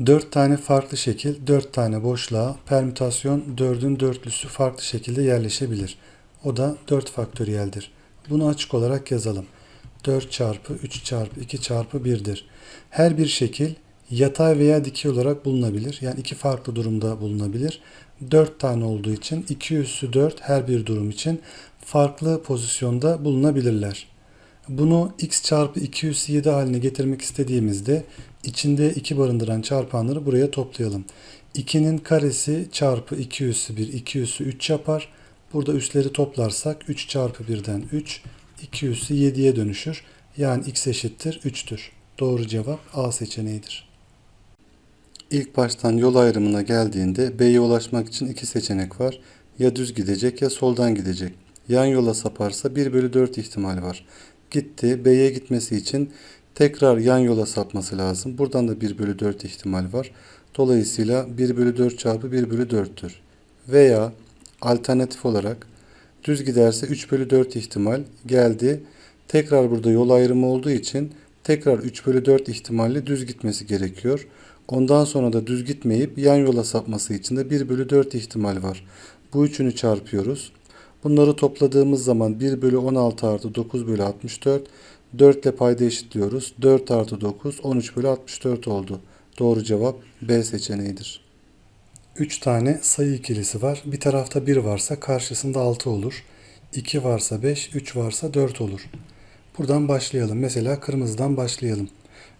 4 tane farklı şekil, 4 tane boşluğa permütasyon 4'ün dörtlüsü farklı şekilde yerleşebilir. O da 4 faktöriyeldir. Bunu açık olarak yazalım. 4 çarpı 3 çarpı 2 çarpı 1'dir. Her bir şekil yatay veya dikey olarak bulunabilir. Yani iki farklı durumda bulunabilir. 4 tane olduğu için 2 üssü 4 her bir durum için farklı pozisyonda bulunabilirler. Bunu x çarpı 2 üssü 7 haline getirmek istediğimizde içinde 2 barındıran çarpanları buraya toplayalım. 2'nin karesi çarpı 2 üssü 1, 2 üssü 3 yapar. Burada üsleri toplarsak 3 çarpı 1'den 3, 2 üssü 7'ye dönüşür. Yani x eşittir 3'tür. Doğru cevap A seçeneğidir. İlk baştan yol ayrımına geldiğinde B'ye ulaşmak için iki seçenek var. Ya düz gidecek ya soldan gidecek. Yan yola saparsa 1 bölü 4 ihtimal var. Gitti. B'ye gitmesi için tekrar yan yola sapması lazım. Buradan da 1 bölü 4 ihtimal var. Dolayısıyla 1 bölü 4 çarpı 1 bölü 4'tür. Veya alternatif olarak düz giderse 3 bölü 4 ihtimal geldi. Tekrar burada yol ayrımı olduğu için tekrar 3 bölü 4 ihtimalle düz gitmesi gerekiyor. Ondan sonra da düz gitmeyip yan yola sapması için de 1 bölü 4 ihtimal var. Bu üçünü çarpıyoruz. Bunları topladığımız zaman 1 bölü 16 artı 9 bölü 64. 4 ile payda eşitliyoruz. 4 artı 9 13 bölü 64 oldu. Doğru cevap B seçeneğidir. 3 tane sayı ikilisi var. Bir tarafta 1 varsa karşısında 6 olur. 2 varsa 5, 3 varsa 4 olur. Buradan başlayalım. Mesela kırmızıdan başlayalım.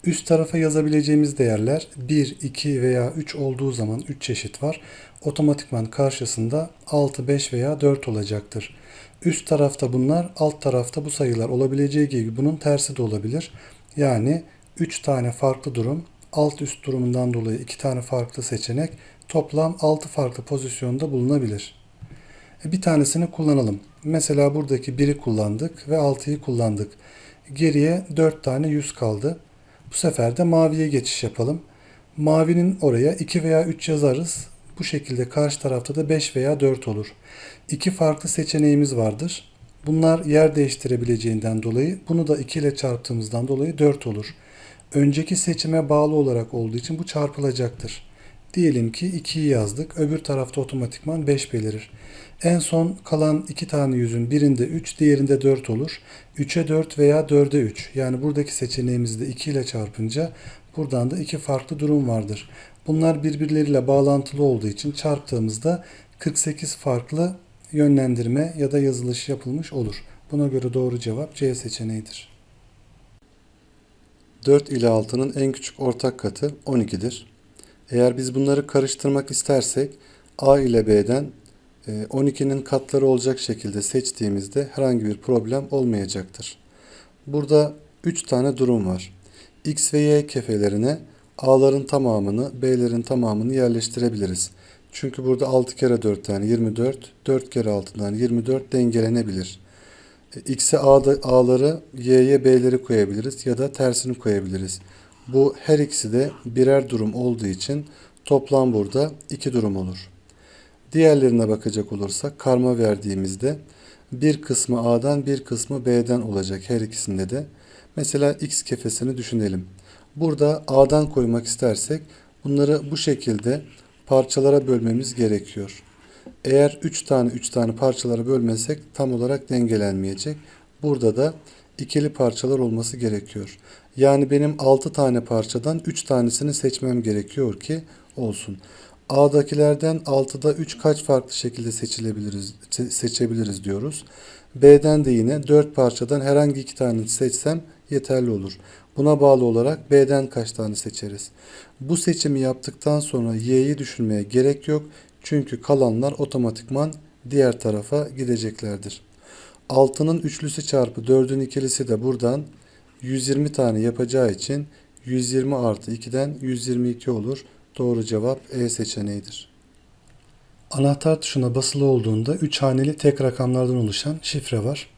Üst tarafa yazabileceğimiz değerler 1, 2 veya 3 olduğu zaman 3 çeşit var. Otomatikman karşısında 6, 5 veya 4 olacaktır. Üst tarafta bunlar, alt tarafta bu sayılar olabileceği gibi bunun tersi de olabilir. Yani 3 tane farklı durum, alt üst durumundan dolayı 2 tane farklı seçenek toplam 6 farklı pozisyonda bulunabilir. E, Bir tanesini kullanalım. Mesela buradaki 1'i kullandık ve 6'yı kullandık. Geriye 4 tane 100 kaldı. Bu sefer de maviye geçiş yapalım. Mavinin oraya 2 veya 3 yazarız. Bu şekilde karşı tarafta da 5 veya 4 olur. İki farklı seçeneğimiz vardır. Bunlar yer değiştirebileceğinden dolayı bunu da 2 ile çarptığımızdan dolayı 4 olur. Önceki seçime bağlı olarak olduğu için bu çarpılacaktır. Diyelim ki 2'yi yazdık. Öbür tarafta otomatikman 5 belirir. En son kalan iki tane yüzün birinde 3, diğerinde 4 olur. 3'e 4 veya 4'e 3. Yani buradaki seçeneğimizi de 2 ile çarpınca buradan da iki farklı durum vardır. Bunlar birbirleriyle bağlantılı olduğu için çarptığımızda 48 farklı yönlendirme ya da yazılış yapılmış olur. Buna göre doğru cevap C seçeneğidir. 4 ile 6'nın en küçük ortak katı 12'dir. Eğer biz bunları karıştırmak istersek A ile B'den 12'nin katları olacak şekilde seçtiğimizde herhangi bir problem olmayacaktır. Burada 3 tane durum var. X ve Y kefelerine A'ların tamamını, B'lerin tamamını yerleştirebiliriz. Çünkü burada 6 kere 4 tane 24, 4 kere 6'dan 24 dengelenebilir. E, X'e A'da, A'ları, Y'ye B'leri koyabiliriz ya da tersini koyabiliriz. Bu her ikisi de birer durum olduğu için toplam burada iki durum olur. Diğerlerine bakacak olursak karma verdiğimizde bir kısmı A'dan bir kısmı B'den olacak her ikisinde de. Mesela X kefesini düşünelim. Burada A'dan koymak istersek bunları bu şekilde parçalara bölmemiz gerekiyor. Eğer 3 tane 3 tane parçalara bölmesek tam olarak dengelenmeyecek. Burada da ikili parçalar olması gerekiyor. Yani benim 6 tane parçadan 3 tanesini seçmem gerekiyor ki olsun. A'dakilerden 6'da 3 kaç farklı şekilde seçilebiliriz seçebiliriz diyoruz. B'den de yine 4 parçadan herhangi iki tane seçsem yeterli olur. Buna bağlı olarak B'den kaç tane seçeriz? Bu seçimi yaptıktan sonra Y'yi düşünmeye gerek yok. Çünkü kalanlar otomatikman diğer tarafa gideceklerdir. 6'nın üçlüsü çarpı 4'ün ikilisi de buradan 120 tane yapacağı için 120 artı 2'den 122 olur. Doğru cevap E seçeneğidir. Anahtar tuşuna basılı olduğunda 3 haneli tek rakamlardan oluşan şifre var.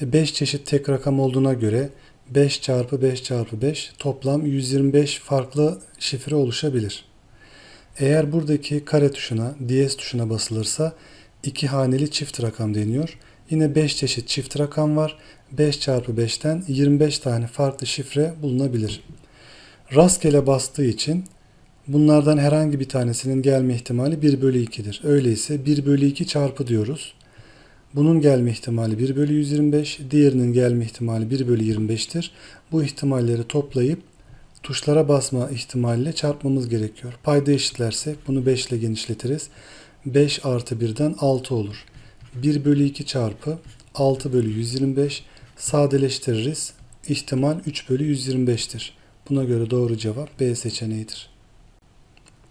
5 çeşit tek rakam olduğuna göre 5 çarpı 5 çarpı 5 toplam 125 farklı şifre oluşabilir. Eğer buradaki kare tuşuna, DS tuşuna basılırsa iki haneli çift rakam deniyor. Yine 5 çeşit çift rakam var. 5 çarpı 5'ten 25 tane farklı şifre bulunabilir. Rastgele bastığı için Bunlardan herhangi bir tanesinin gelme ihtimali 1 bölü 2'dir. Öyleyse 1 bölü 2 çarpı diyoruz. Bunun gelme ihtimali 1 bölü 125, diğerinin gelme ihtimali 1 bölü 25'tir. Bu ihtimalleri toplayıp tuşlara basma ihtimaliyle çarpmamız gerekiyor. Payda eşitlersek bunu 5 ile genişletiriz. 5 artı 1'den 6 olur. 1 bölü 2 çarpı 6 bölü 125 sadeleştiririz. İhtimal 3 bölü 125'tir. Buna göre doğru cevap B seçeneğidir.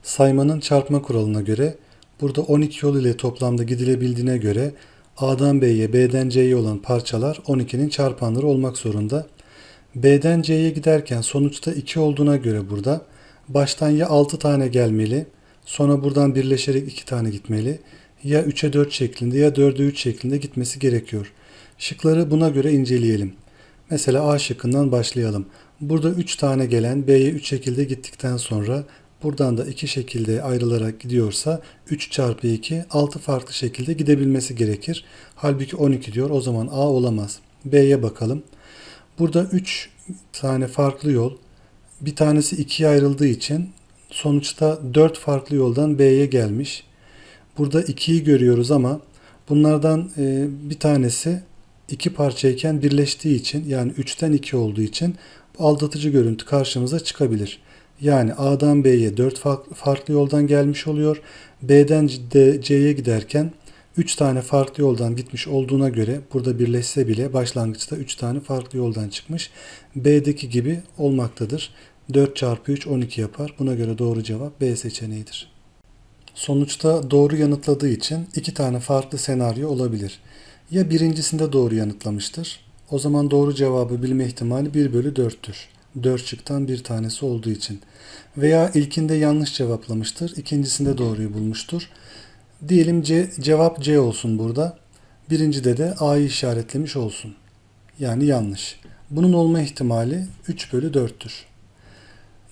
Saymanın çarpma kuralına göre burada 12 yol ile toplamda gidilebildiğine göre A'dan B'ye, B'den C'ye olan parçalar 12'nin çarpanları olmak zorunda. B'den C'ye giderken sonuçta 2 olduğuna göre burada baştan ya 6 tane gelmeli, sonra buradan birleşerek 2 tane gitmeli ya 3'e 4 şeklinde ya 4'e 3 şeklinde gitmesi gerekiyor. Şıkları buna göre inceleyelim. Mesela A şıkkından başlayalım. Burada 3 tane gelen B'ye 3 şekilde gittikten sonra buradan da 2 şekilde ayrılarak gidiyorsa 3 çarpı 2 6 farklı şekilde gidebilmesi gerekir. Halbuki 12 diyor o zaman A olamaz. B'ye bakalım. Burada 3 tane farklı yol bir tanesi ikiye ayrıldığı için sonuçta 4 farklı yoldan B'ye gelmiş. Burada 2'yi görüyoruz ama bunlardan e, bir tanesi iki parçayken birleştiği için yani 3'ten 2 olduğu için aldatıcı görüntü karşımıza çıkabilir. Yani A'dan B'ye 4 farklı yoldan gelmiş oluyor. B'den C'ye giderken 3 tane farklı yoldan gitmiş olduğuna göre burada birleşse bile başlangıçta 3 tane farklı yoldan çıkmış. B'deki gibi olmaktadır. 4 çarpı 3 12 yapar. Buna göre doğru cevap B seçeneğidir. Sonuçta doğru yanıtladığı için iki tane farklı senaryo olabilir. Ya birincisinde doğru yanıtlamıştır. O zaman doğru cevabı bilme ihtimali 1 bölü 4'tür. 4 şıktan bir tanesi olduğu için. Veya ilkinde yanlış cevaplamıştır. ikincisinde doğruyu bulmuştur. Diyelim C, cevap C olsun burada. Birincide de A'yı işaretlemiş olsun. Yani yanlış. Bunun olma ihtimali 3 bölü 4'tür.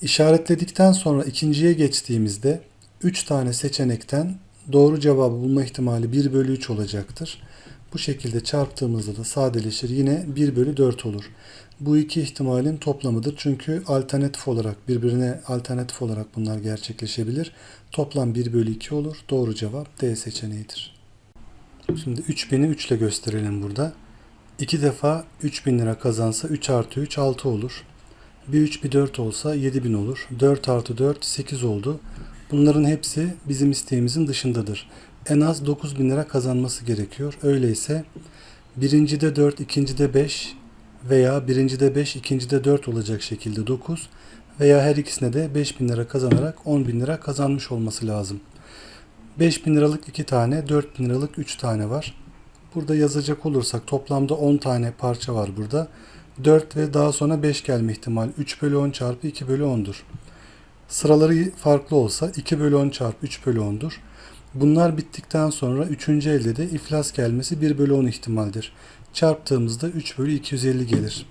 İşaretledikten sonra ikinciye geçtiğimizde 3 tane seçenekten doğru cevabı bulma ihtimali 1 bölü 3 olacaktır. Bu şekilde çarptığımızda da sadeleşir. Yine 1 bölü 4 olur. Bu iki ihtimalin toplamıdır. Çünkü alternatif olarak birbirine alternatif olarak bunlar gerçekleşebilir. Toplam 1 bölü 2 olur. Doğru cevap D seçeneğidir. Şimdi 3000'i 3 ile gösterelim burada. 2 defa 3000 lira kazansa 3 artı 3 6 olur. Bir 3 bir 4 olsa 7000 olur. 4 artı 4 8 oldu. Bunların hepsi bizim isteğimizin dışındadır. En az 9000 lira kazanması gerekiyor. Öyleyse birincide 4, ikincide 5 veya birincide 5, ikincide 4 olacak şekilde 9 veya her ikisine de 5000 lira kazanarak 10.000 lira kazanmış olması lazım. 5000 liralık 2 tane, 4000 liralık 3 tane var. Burada yazacak olursak toplamda 10 tane parça var burada. 4 ve daha sonra 5 gelme ihtimal 3 bölü 10 çarpı 2 bölü 10'dur. Sıraları farklı olsa 2 bölü 10 çarpı 3 bölü 10'dur. Bunlar bittikten sonra 3. elde de iflas gelmesi 1 bölü 10 ihtimaldir. Çarptığımızda 3 bölü 250 gelir.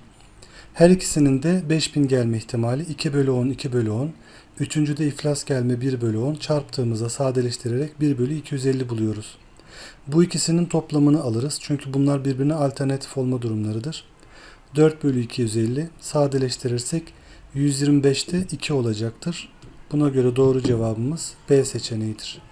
Her ikisinin de 5000 gelme ihtimali 2 bölü 10 2 bölü 10. Üçüncüde iflas gelme 1 bölü 10 çarptığımızda sadeleştirerek 1 bölü 250 buluyoruz. Bu ikisinin toplamını alırız çünkü bunlar birbirine alternatif olma durumlarıdır. 4 bölü 250 sadeleştirirsek 125'te 2 olacaktır. Buna göre doğru cevabımız B seçeneğidir.